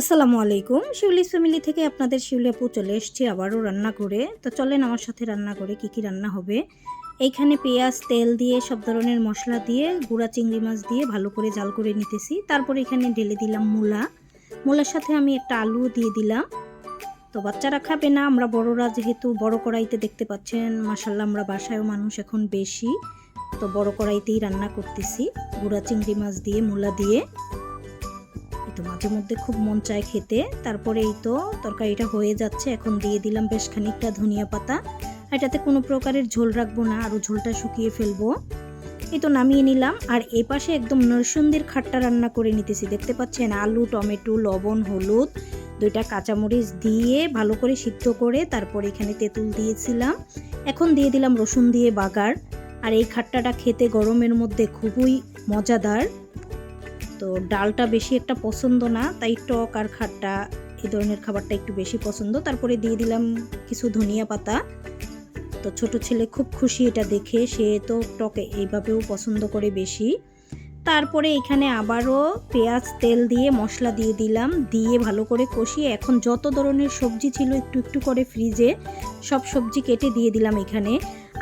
আসসালামু আলাইকুম। শিউলিস ফ্যামিলি থেকে আপনাদের শিউলি আপু চলে এসছি, আবারও রান্না করে। তো চলেন আমার সাথে রান্না করে কি কি রান্না হবে। এইখানে পেঁয়াজ, তেল দিয়ে সব ধরনের মশলা দিয়ে, গুঁড়া চিংড়ি মাছ দিয়ে ভালো করে জাল করে নিতেছি। তারপর এখানে ঢেলে দিলাম মূলা। মূলার সাথে আমি একটা আলু দিয়ে দিলাম। তো বাচ্চারা খাবে না, আমরা বড়রা যেহেতু বড় কড়াইতে দেখতে পাচ্ছেন মাসাল্লাহ আমরা বাসায়ও মানুষ এখন বেশি। তো বড় কড়াইতেই রান্না করতেছি, গুঁড়া চিংড়ি মাছ দিয়ে, মূলা দিয়ে। তো মাঝে মধ্যে খুব মন চায় খেতে। তারপরে এই তো তরকারিটা হয়ে যাচ্ছে, এখন দিয়ে দিলাম বেশ খানিকটা ধনিয়া পাতা। এটাতে কোনো প্রকারের ঝোল রাখব না, আরও ঝোলটা শুকিয়ে ফেলব। এই তো নামিয়ে নিলাম। আর এ পাশে একদম নরসুন্দির খাট্টা রান্না করে নিতেছি। দেখতে পাচ্ছেন, আলু, টমেটো, লবণ, হলুদ, দুইটা কাঁচামরিচ দিয়ে ভালো করে সিদ্ধ করে তারপর এখানে তেঁতুল দিয়েছিলাম। এখন দিয়ে দিলাম রসুন দিয়ে বাগার। আর এই খাট্টাটা খেতে গরমের মধ্যে খুবই মজাদার। তো ডালটা বেশি একটা পছন্দ না, তাই টক আর খাট্টা এই ধরনের খাবারটা একটু বেশি পছন্দ। তারপরে দিয়ে দিলাম কিছু ধনিয়া পাতা। তো ছোট ছেলে খুব খুশি এটা দেখে, সে তো টকে এইভাবেও পছন্দ করে বেশি। তারপরে এখানে আবারও পেঁয়াজ, তেল দিয়ে মশলা দিয়ে দিলাম, দিয়ে ভালো করে কষিয়ে এখন যত ধরনের সবজি ছিল একটু একটু করে ফ্রিজে সব সবজি কেটে দিয়ে দিলাম এখানে।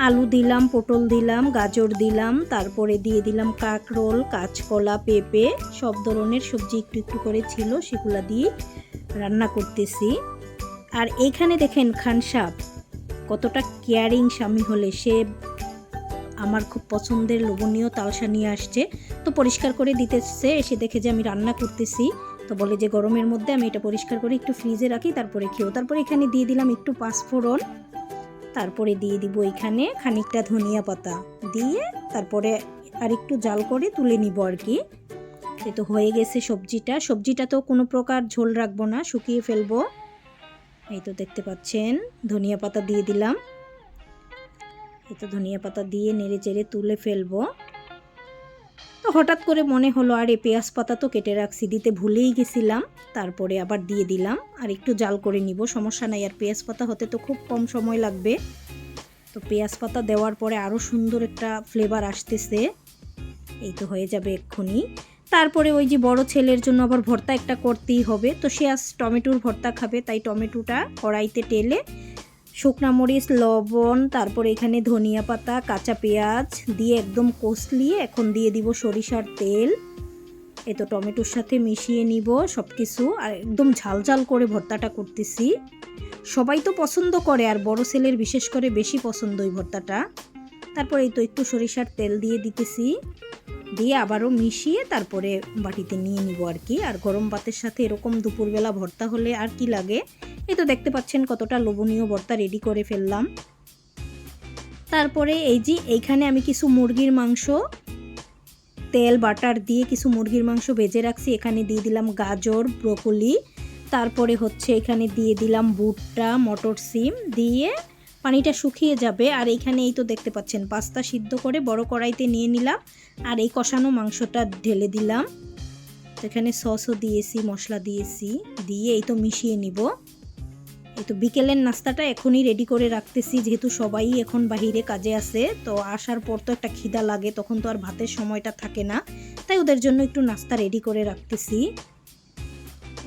আলু দিলাম, পটল দিলাম, গাজর দিলাম, তারপরে দিয়ে দিলাম কাঁকরোল, কাঁচকলা, পেঁপে, সব ধরনের সবজি একটু একটু করে ছিল, সেগুলো দিয়ে রান্না করতেছি। আর এইখানে দেখেন খান সাপ কতটা কেয়ারিং স্বামী হলে। সে আমার খুব পছন্দের লোভনীয় তালসা নিয়ে আসছে। তো পরিষ্কার করে দিতেছে, এসে দেখে যে আমি রান্না করতেছি। তো বলে যে গরমের মধ্যে আমি এটা পরিষ্কার করে একটু ফ্রিজে রাখি, তারপরে খেয়েও তারপরে এখানে দিয়ে দিলাম একটু পাঁচফোড়ন। তারপরে দিয়ে দিব এখানে খানিকটা ধনিয়া পাতা। দিয়ে তারপরে আর একটু জাল করে তুলে নিব আর কি। তো হয়ে গেছে সবজিটা। সবজিটা তো কোনো প্রকার ঝোল রাখব না, শুকিয়ে ফেলব। এই তো দেখতে পাচ্ছেন, ধনিয়া পাতা দিয়ে দিলাম। এই তো ধনিয়া পাতা দিয়ে নেড়ে চেড়ে তুলে ফেলব। তো হঠাৎ করে মনে হলো, আরে পেঁয়াজ পাতা তো কেটে রাখছি, দিতে ভুলেই গেছিলাম। তারপরে আবার দিয়ে দিলাম, আর একটু জাল করে নিব, সমস্যা নাই। আর পেঁয়াজ পাতা হতে তো খুব কম সময় লাগবে। তো পেঁয়াজ পাতা দেওয়ার পরে আরও সুন্দর একটা ফ্লেভার আসতেছে। এই তো হয়ে যাবে এক্ষুনি। তারপরে ওই যে বড় ছেলের জন্য আবার ভর্তা একটা করতেই হবে। তো সে আজ টমেটোর ভর্তা খাবে, তাই টমেটোটা কড়াইতে টেলে শুকনা মরিচ, লবণ, তারপর এখানে ধনিয়া পাতা, কাঁচা পেঁয়াজ দিয়ে একদম কষলিয়ে এখন দিয়ে দিব সরিষার তেল। এ তো টমেটোর সাথে মিশিয়ে নিব সব কিছু আর একদম ঝাল ঝাল করে ভর্তাটা করতেছি। সবাই তো পছন্দ করে আর বড় ছেলের বিশেষ করে বেশি পছন্দ ওই ভর্তাটা। তারপর এই তো একটু সরিষার তেল দিয়ে দিতেছি। দিয়ে আবারও মিশিয়ে তারপরে বাটিতে নিয়ে নিব আর কি। আর গরম ভাতের সাথে এরকম দুপুরবেলা ভর্তা হলে আর কি লাগে? এই তো দেখতে পাচ্ছেন কতটা লোভনীয় ভর্তা রেডি করে ফেললাম। তারপরে এই যে এইখানে আমি কিছু মুরগির মাংস, তেল, বাটার দিয়ে কিছু মুরগির মাংস ভেজে রাখছি। এখানে দিয়ে দিলাম গাজর, ব্রকলি। তারপরে হচ্ছে এখানে দিয়ে দিলাম ভুট্টা মটর সিম দিয়ে পানিটা শুকিয়ে যাবে। আর এইখানে এই তো দেখতে পাচ্ছেন, পাস্তা সিদ্ধ করে বড় কড়াইতে নিয়ে নিলাম। আর এই কষানো মাংসটা ঢেলে দিলাম। এখানে সসও দিয়েছি, মশলা দিয়েছি, দিয়ে এই তো মিশিয়ে নিব। এই তো বিকেলের নাস্তাটা এখনই রেডি করে রাখতেছি, যেহেতু সবাই এখন বাহিরে কাজে আছে, তো আসার পর তো একটা খিদা লাগে, তখন তো আর ভাতের সময়টা থাকে না। তাই ওদের জন্য একটু নাস্তা রেডি করে রাখতেছি।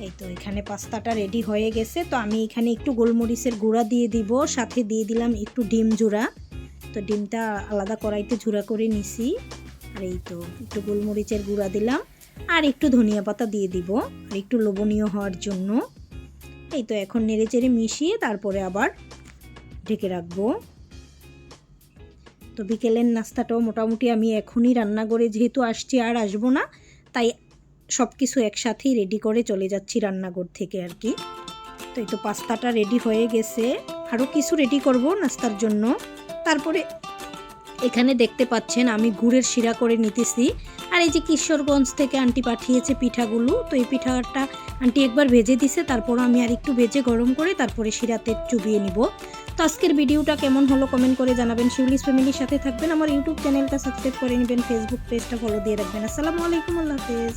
এই তো এখানে পাস্তাটা রেডি হয়ে গেছে। তো আমি এখানে একটু গোলমরিচের গুঁড়া দিয়ে দিব, সাথে দিয়ে দিলাম একটু ডিম জোড়া। তো ডিমটা আলাদা কড়াইতে ঝুড়া করে নিছি। আর এই তো একটু গোলমরিচের গুঁড়া দিলাম। আর একটু ধনিয়া পাতা দিয়ে দিব, আর একটু লোভনীয় হওয়ার জন্য। এই তো এখন নেড়ে চেড়ে মিশিয়ে তারপরে আবার ঢেকে রাখব। তো বিকেলের নাস্তাটাও মোটামুটি আমি এখনই রান্না করে যেহেতু আসছি আর আসব না, তাই সব কিছু একসাথেই রেডি করে চলে যাচ্ছি রান্নাঘর থেকে আর কি। তো এই তো পাস্তাটা রেডি হয়ে গেছে। আরও কিছু রেডি করব নাস্তার জন্য। তারপরে এখানে দেখতে পাচ্ছেন আমি গুড়ের শিরা করে নিতেছি। আর এই যে কিশোরগঞ্জ থেকে আন্টি পাঠিয়েছে পিঠাগুলো, তো এই পিঠাটা আন্টি একবার ভেজে দিছে, তারপর আমি আর একটু ভেজে গরম করে তারপরে শিরাতে চুবিয়ে নিব। তো আজকের ভিডিওটা কেমন হলো কমেন্ট করে জানাবেন। শিউলিস ফ্যামিলির সাথে থাকবেন। আমার ইউটিউব চ্যানেলটা সাবস্ক্রাইব করে নেবেন। ফেসবুক পেজটা ফলো দিয়ে রাখবেন। আসসালামু আলাইকুম, আল্লাহ হাফেজ।